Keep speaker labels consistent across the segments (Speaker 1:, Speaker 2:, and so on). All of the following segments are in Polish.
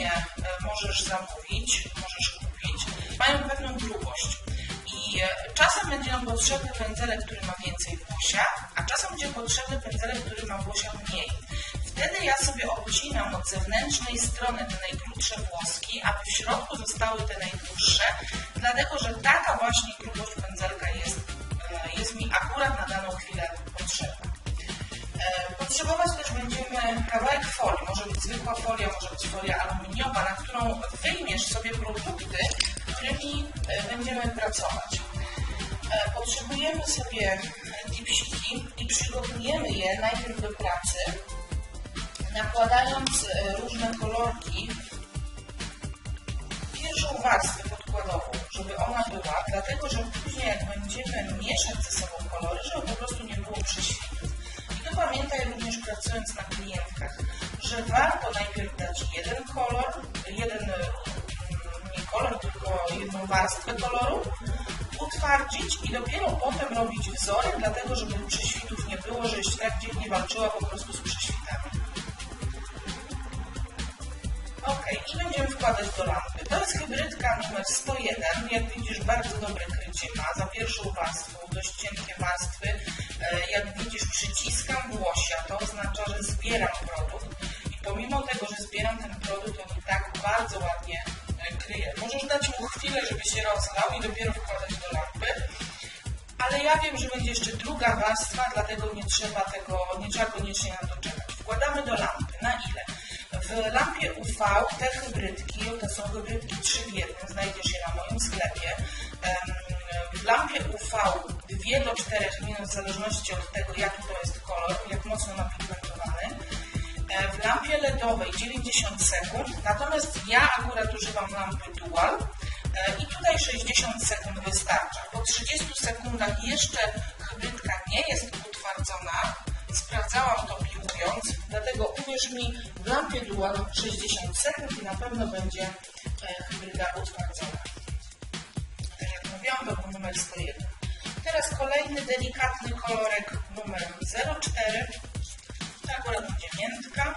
Speaker 1: e, możesz zamówić, możesz kupić, mają pewną grubość. I e, czasem będzie nam potrzebny pędzelek, który ma więcej włosia, a czasem będzie potrzebny pędzelek, który ma włosia mniej. Wtedy ja sobie obcinam od zewnętrznej strony te najkrótsze włoski, aby w środku zostały te najdłuższe, dlatego że taka właśnie grubość pędzelka jest, e, jest mi akurat na daną chwilę potrzebna. Potrzebować też będziemy kawałek folii, może być zwykła folia, może być folia aluminiowa, na którą wyjmiesz sobie produkty, którymi e, będziemy pracować. E, Potrzebujemy sobie dipsiki i przygotujemy je najpierw do pracy, nakładając e, różne kolorki pierwszą warstwę podkładową, żeby ona była, dlatego że później jak będziemy mieszać ze sobą kolory, żeby po prostu nie było prześwitów. Pamiętaj również pracując na klientkach, że warto najpierw dać jeden kolor, jeden mm, nie kolor, tylko jedną warstwę koloru, utwardzić i dopiero potem robić wzory, dlatego żeby prześwitów nie było, żeś tak dzielnie walczyła po prostu z prześwitami. Ok, i będziemy wkładać do lampy. To jest hybrydka numer 101. Jak widzisz, bardzo dobre krycie ma. Za pierwszą warstwą, dość cienkie warstwy. E, Jak widzisz, przyciskam włosia. To oznacza, że zbieram produkt. I pomimo tego, że zbieram ten produkt, on tak bardzo ładnie e, kryje. Możesz dać mu chwilę, żeby się rozlał i dopiero wkładać do lampy. Ale ja wiem, że będzie jeszcze druga warstwa, dlatego nie trzeba tego, nie trzeba koniecznie na to czekać. Wkładamy do lampy. Na ile? W lampie UV te hybrydki, to są hybrydki 3 w 1, znajdziesz je na moim sklepie. W lampie UV 2 do 4 minut, w zależności od tego, jaki to jest kolor, jak mocno napigmentowany. E, W lampie LEDowej 90 sekund, natomiast ja akurat używam lampy Dual e, i tutaj 60 sekund wystarcza. Po 30 sekundach jeszcze hybrydka nie jest utwardzona, sprawdzałam to piłując, dlatego uwierz mi, w lampie Dual 60 sekund i na pewno będzie e, hybryda utwardzona. Tak jak mówiłam, to był numer 101. Teraz kolejny delikatny kolorek numer 04. To akurat będzie miętka.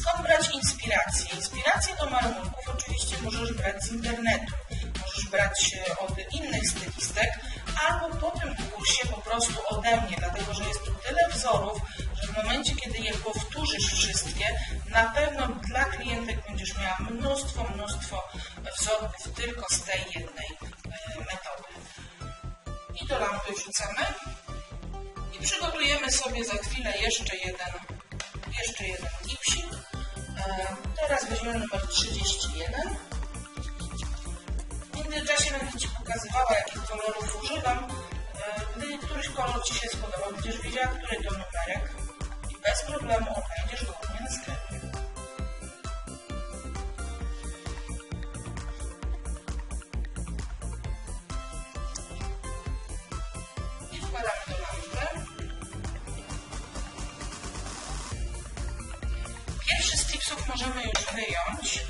Speaker 1: Skąd brać inspirację? Inspirację do marmurków oczywiście możesz brać z internetu. Możesz brać e, od innych stylistek, albo po tym kursie po prostu ode mnie, dlatego że jest tu tyle wzorów, że w momencie, kiedy je powtórzysz wszystkie, na pewno dla klientek będziesz miała mnóstwo, mnóstwo wzorów tylko z tej jednej e, metody. I do lampy wrzucamy i przygotujemy sobie za chwilę jeszcze jeden, jeszcze jeden gipsik. E, Teraz weźmiemy numer 31. W międzyczasie będę Ci pokazywała, jakich kolorów używam. E, Gdy któryś kolor Ci się spodobał, będziesz wiedziała, który to numerek i bez problemu odnajdziesz go u mnie na sklepie. Możemy już wyjąć.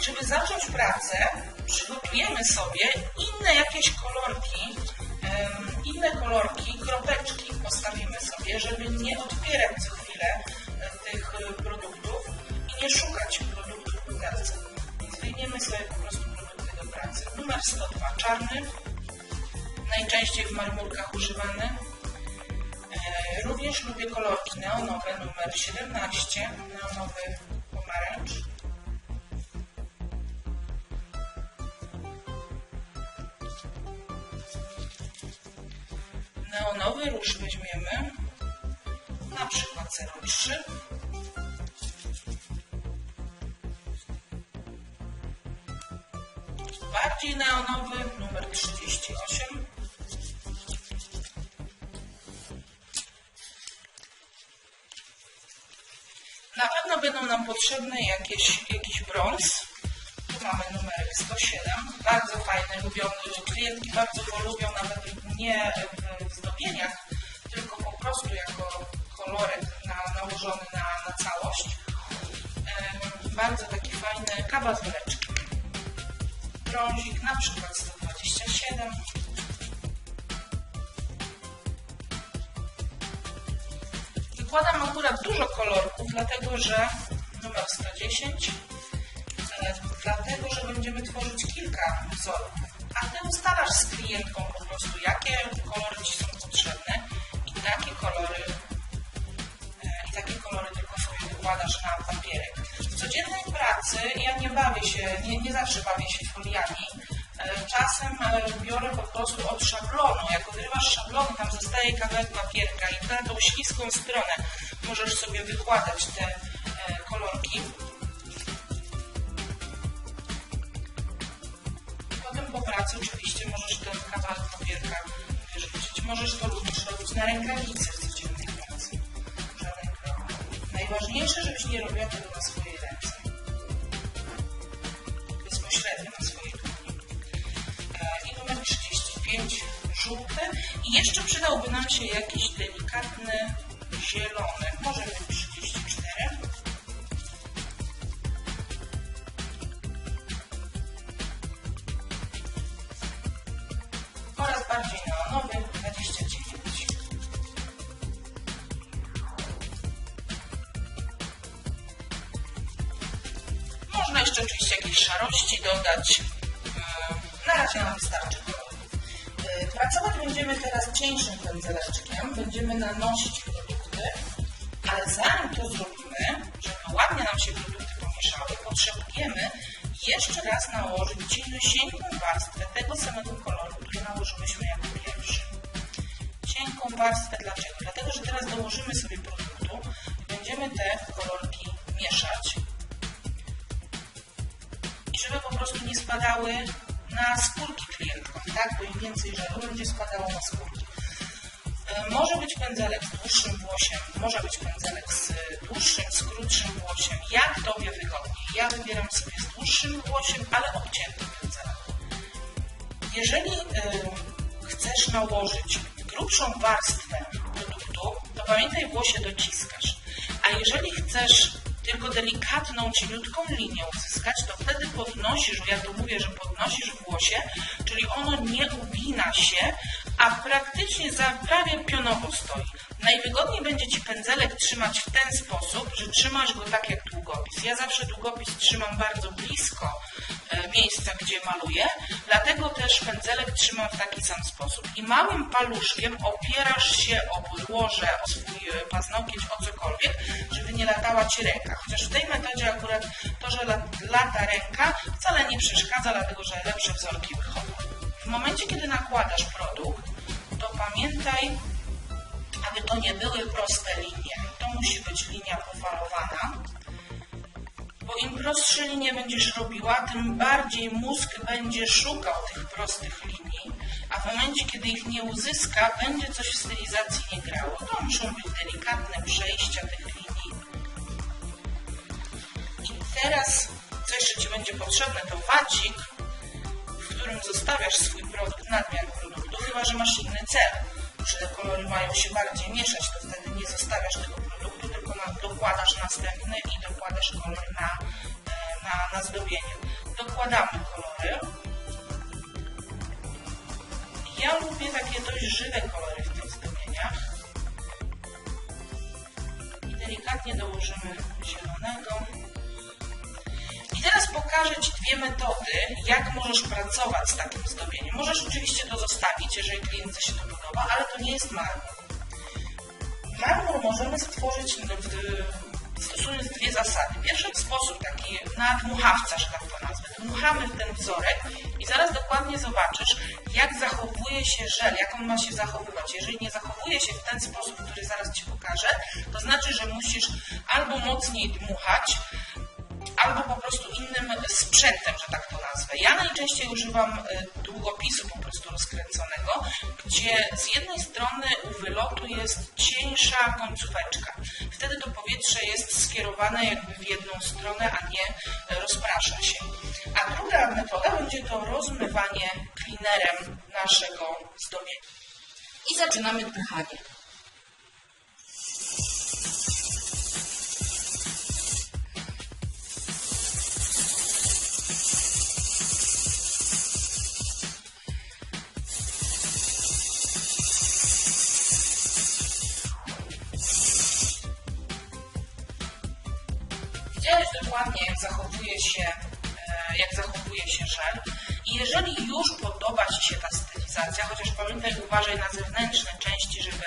Speaker 1: I żeby zacząć pracę, przygotujemy sobie inne jakieś kolorki, inne kolorki, kropeczki postawimy sobie, żeby nie odbierać co chwilę tych e, produktów i nie szukać produktów w butelce. Wyjmiemy sobie po prostu produkty do pracy. Numer 102 czarny, najczęściej w marmurkach używany. Również lubię kolorki neonowe, numer 17, neonowy pomarańcz. Neonowy róż weźmiemy, na przykład 03. Bardziej neonowy, numer 38. nam potrzebne jakieś, jakiś brąz. Tu mamy numerek 107. bardzo fajny, lubiony. Klientki bardzo go lubią, nawet nie w zdobieniach, tylko po prostu jako kolorek na, nałożony na, na całość. Bardzo taki fajny kawał z woreczkiem. Brązik, na przykład 127. Wykładam akurat dużo kolorków, dlatego że numer 110, e, dlatego że będziemy tworzyć kilka wzorów. A ty ustalasz z klientką po prostu, jakie kolory ci są potrzebne i takie kolory e, i takie kolory tylko sobie wykładasz na papierek. W codziennej pracy ja nie bawię się, nie, nie zawsze bawię się foliami. E, Czasem e, biorę po prostu od szablonu. Jak odrywasz szablon, tam zostaje kawałek papierka i na tą śliską stronę możesz sobie wykładać te kolorki. Potem po pracy oczywiście możesz ten kawałek papierka wyrzucić. Możesz to również robić na rękawicy w codziennej pracy. Żaden problem. Najważniejsze, żebyś nie robiła tego na swojej ręce. Bezpośrednio na swojej dłoni. E, I numer 35 żółty. I jeszcze przydałby nam się jakiś delikatny zielony. Może szarości dodać. Yy, Na razie nam wystarczy. Yy, Pracować będziemy teraz cieńszym pędzeleczkiem. Będziemy nanosić produkty, ale zanim to zrobimy, żeby ładnie nam się produkty pomieszały, potrzebujemy jeszcze raz nałożyć cieniusieńką warstwę tego samego koloru, który nałożyliśmy jako pierwszy. Cienką warstwę dlaczego? Dlatego, że teraz dołożymy sobie produktu będziemy te kolorki mieszać. Żeby po prostu nie spadały na skórki klientkom, tak? Bo im więcej żaru będzie spadało na skórki. E, Może być pędzelek z dłuższym włosiem, może być pędzelek z dłuższym, z krótszym włosiem. Jak Tobie wygodniej? Ja wybieram sobie z dłuższym włosiem, ale obcięty pędzelek. Jeżeli e, chcesz nałożyć grubszą warstwę produktu, to pamiętaj włosie dociskasz. A jeżeli chcesz tylko delikatną, cieniutką linię uzyskać, to wtedy podnosisz, ja tu mówię, że podnosisz włosie, czyli ono nie ugina się, a praktycznie za prawie pionowo stoi. Najwygodniej będzie Ci pędzelek trzymać w ten sposób, że trzymasz go tak jak długopis. Ja zawsze długopis trzymam bardzo blisko e, miejsca, gdzie maluję, dlatego też pędzelek trzymam w taki sam sposób. I małym paluszkiem opierasz się o podłoże, o swój e, paznokieć, o cokolwiek, żeby nie latała Ci ręka. Chociaż w tej metodzie akurat to, że lat- lata ręka wcale nie przeszkadza, dlatego że lepsze wzorki wychodzą. W momencie, kiedy nakładasz produkt, to pamiętaj, aby to nie były proste linie. To musi być linia pofalowana, bo im prostsze linie będziesz robiła, tym bardziej mózg będzie szukał tych prostych linii, a w momencie, kiedy ich nie uzyska, będzie coś w stylizacji nie grało. To muszą być delikatne przejścia tych linii. I teraz, co jeszcze Ci będzie potrzebne, to wacik, w którym zostawiasz swój produkt, nadmiar że masz inny cel, że te kolory mają się bardziej mieszać, to wtedy nie zostawiasz tego produktu, tylko dokładasz następny i dokładasz kolor na, e, na, na zdobienie. Dokładamy kolory. Ja lubię takie dość żywe kolory w tych zdobieniach. I delikatnie dołożymy zielonego. Pokażę Ci dwie metody, jak możesz pracować z takim zdobieniem. Możesz oczywiście to zostawić, jeżeli klientce się to podoba, ale to nie jest marmur. Marmur możemy stworzyć w- stosując dwie zasady. Pierwszy sposób, taki nadmuchawca, że tak to nazwę. Dmuchamy w ten wzorek i zaraz dokładnie zobaczysz, jak zachowuje się żel, jak on ma się zachowywać. Jeżeli nie zachowuje się w ten sposób, który zaraz Ci pokażę, to znaczy, że musisz albo mocniej dmuchać, albo po prostu innym sprzętem, że tak to nazwę. Ja najczęściej używam e, długopisu po prostu rozkręconego, gdzie z jednej strony u wylotu jest cieńsza końcóweczka. Wtedy to powietrze jest skierowane jakby w jedną stronę, a nie e, rozprasza się. A druga metoda będzie to rozmywanie cleanerem naszego zdobienia. I zaczynamy dmuchanie. Jeżeli już podoba Ci się ta stylizacja, chociaż pamiętaj, uważaj na zewnętrzne części, żeby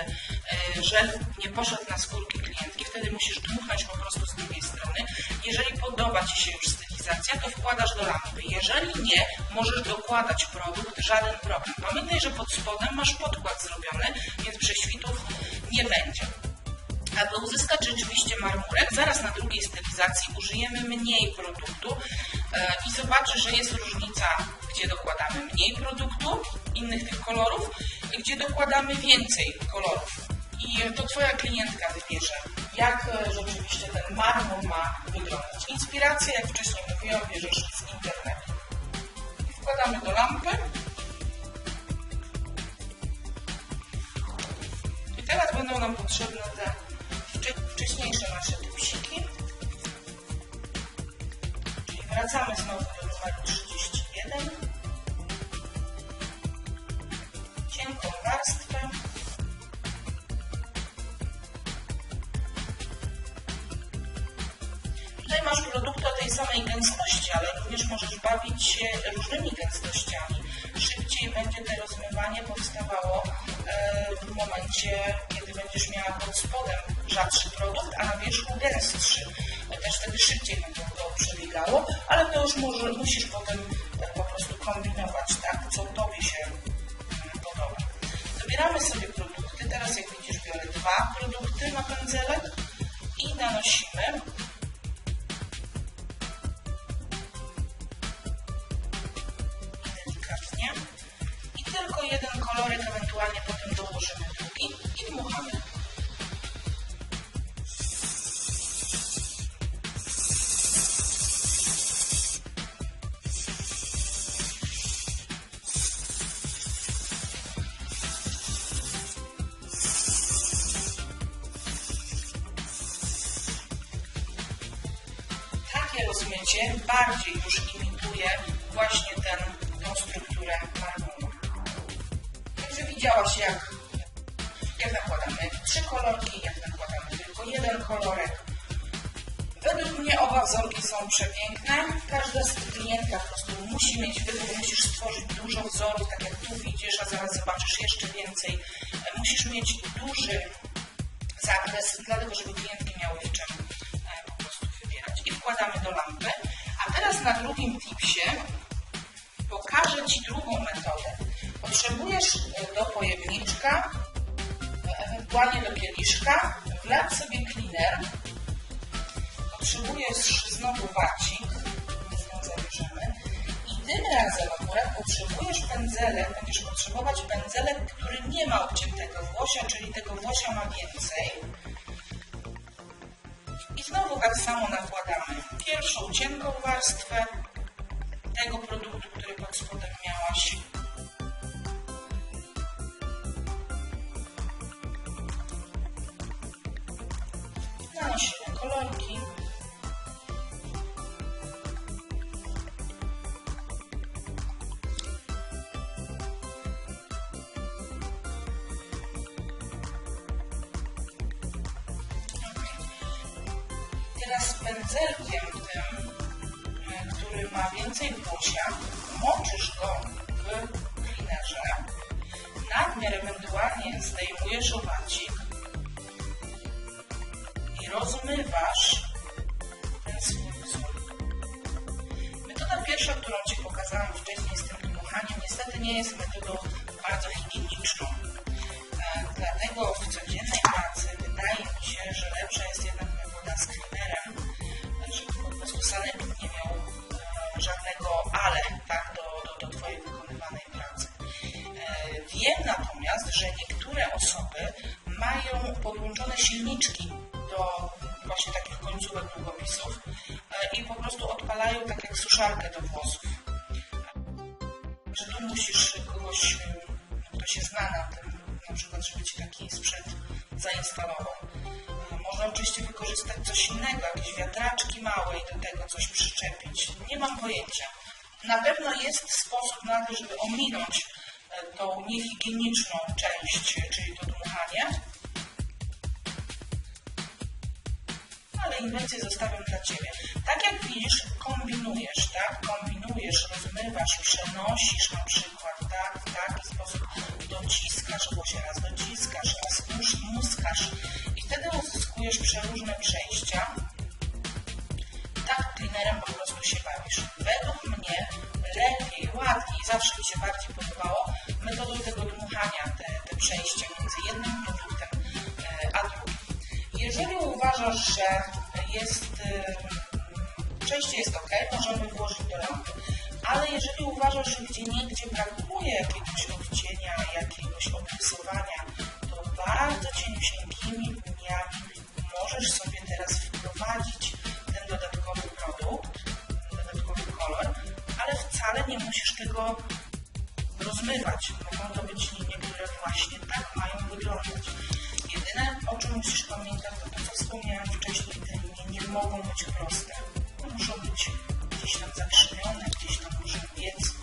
Speaker 1: żel nie poszedł na skórki klientki, wtedy musisz dmuchnąć po prostu z drugiej strony. Jeżeli podoba Ci się już stylizacja, to wkładasz do lampy. Jeżeli nie, możesz dokładać produkt, żaden problem. Pamiętaj, że pod spodem masz podkład zrobiony, więc prześwitów nie będzie. Aby uzyskać rzeczywiście marmurek, zaraz na drugiej stylizacji użyjemy mniej produktu e, i zobaczysz, że jest różnica, gdzie dokładamy mniej produktu, innych tych kolorów, gdzie dokładamy więcej kolorów. I to Twoja klientka wybierze, jak e, rzeczywiście ten marmur ma wyglądać. Inspirację, jak wcześniej mówiłam, bierzesz z internetu. Wkładamy do lampy. I teraz będą nam potrzebne te wcześniejsze nasze tipsiki. Czyli wracamy znowu do numeru 31. Cienką warstwę. Tutaj masz produkty o tej samej gęstości, ale również możesz bawić się różnymi gęstościami. Szybciej będzie to rozmywanie powstawało e, w momencie, kiedy będziesz miała pod rzadszy produkt, a na wierzchu gęstszy. Też wtedy szybciej będzie to przebiegało, ale to już może, musisz potem e, po prostu kombinować, tak, co Tobie się mm, podoba. Dobieramy sobie produkty. Teraz jak widzisz biorę dwa produkty na pędzelek i nanosimy delikatnie. I tylko jeden kolorek, ewentualnie potem dołożymy drugi i dmuchamy. Bardziej już imituje właśnie tą strukturę marmuru. Także widziałaś jak, jak nakładamy trzy kolorki, jak nakładamy tylko jeden kolorek. Według mnie oba wzorki są przepiękne. Każda z klientka po prostu musi mieć wybór, musisz stworzyć dużo wzorów, tak jak tu widzisz, a zaraz zobaczysz jeszcze więcej. Musisz mieć duży zakres, dlatego żeby klientki miały w czym e, po prostu wybierać. I wkładamy do lampy. Na drugim tipsie pokażę Ci drugą metodę. Potrzebujesz e, do pojemniczka, e, ewentualnie do kieliszka, wlać sobie cleaner. Potrzebujesz znowu wacik, z nią zabierzemy. I tym razem akurat potrzebujesz pędzelek, będziesz potrzebować pędzelek, który nie ma obciętego włosia, czyli tego włosia ma więcej. I znowu tak samo nakładamy pierwszą cienką warstwę tego produktu, który pod spodem miałaś. Nanosimy kolorki. Pojęcia. Na pewno jest sposób na to, żeby ominąć e, tą niehigieniczną część, czyli to dmuchanie. Ale inwencje zostawiam dla Ciebie. Tak jak widzisz, kombinujesz, tak? Kombinujesz, rozmywasz, przenosisz na przykład, tak? W taki sposób dociskasz, bo się raz dociskasz, raz mus- muskasz i wtedy uzyskujesz przeróżne przejścia. Tak cleanerem po prostu się bawisz. Według mnie lepiej, łatwiej, zawsze mi się bardziej podobało metodą tego dmuchania, te, te przejścia między jednym produktem e, a drugim. Jeżeli uważasz, że jest e, przejście jest ok, możemy włożyć do lampy. Ale jeżeli uważasz, że gdzie niegdzie brakuje jakiegoś odcienia, jakiegoś obrysowania, to bardzo cieniusieńkimi liniami możesz sobie teraz wprowadzić wcale nie musisz tego rozmywać. Mogą to być linie, które właśnie tak mają wyglądać. Jedyne, o czym musisz pamiętać, to to, co wspomniałem wcześniej, te linie nie mogą być proste. Muszą być gdzieś tam zakrzywione, gdzieś tam muszą biec.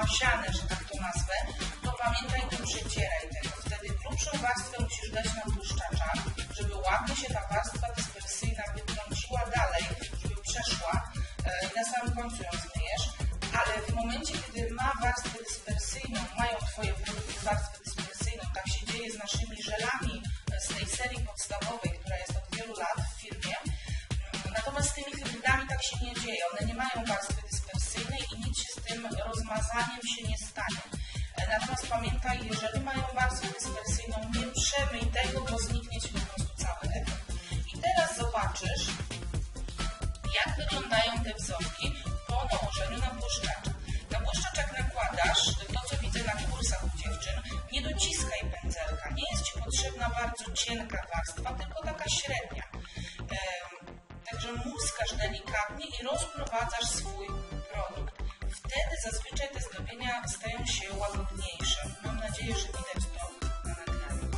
Speaker 1: Masiane, że tak to nazwę, to pamiętaj, nie przecieraj tego. Wtedy grubszą warstwę musisz dać na błyszczacza, żeby ładnie się ta warstwa dyspersyjna wytrąciła dalej, żeby przeszła e, i na samym końcu ją zmyjesz. Ale w momencie, kiedy ma warstwę dyspersyjną, mają Twoje rozmazaniem się nie stanie. Natomiast pamiętaj, jeżeli mają warstwę dyspersyjną, nie przemyj tego, bo zniknie Ci po prostu cały efekt. I teraz zobaczysz, jak wyglądają te wzorki po nałożeniu na błyszczacza. Na błyszczacz jak nakładasz, to co widzę na kursach u dziewczyn, nie dociskaj pędzelka. Nie jest Ci potrzebna bardzo cienka warstwa, tylko taka średnia. Także muskasz delikatnie i rozprowadzasz swój produkt. Wtedy zazwyczaj te zdobienia stają się łagodniejsze. Mam nadzieję, że widać to na nagraniu.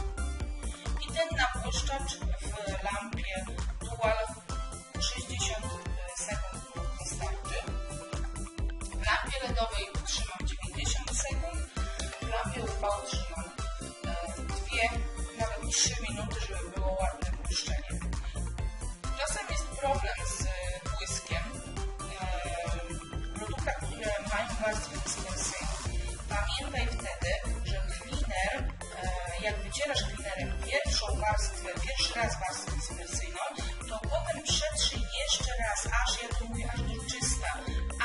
Speaker 1: I ten nabłyszczacz w lampie Dual 60 sekund wystarczy. W lampie LEDowej trzymam 90 sekund, w lampie UV trzymam 2, nawet 3 minuty, żeby było ładne błyszczenie. Czasem jest problem ścierasz glinerem pierwszą warstwę, pierwszy raz warstwę dyspersyjną, to potem przetrzyj jeszcze raz, aż, jak to mówię, aż do czysta,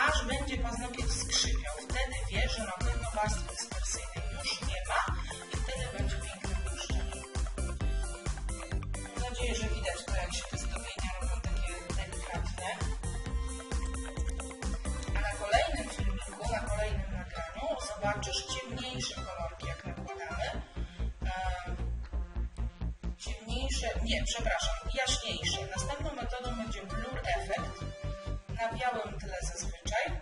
Speaker 1: aż będzie paznokieć skrzypiał. Wtedy wiesz, że na pewno warstwy dyspersyjnej już nie ma i wtedy będzie piękny błyszczek. Mam nadzieję, że widać to, jak się te zdobienia robią takie delikatne. A na kolejnym filmiku, na kolejnym nagraniu zobaczysz, gdzie nie, przepraszam, jaśniejsze. Następną metodą będzie blur effect na białym tle zazwyczaj,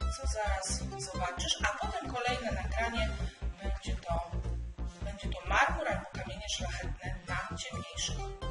Speaker 1: co zaraz zobaczysz, a potem kolejne nagranie. Będzie to, będzie to marmur albo kamienie szlachetne na ciemniejszych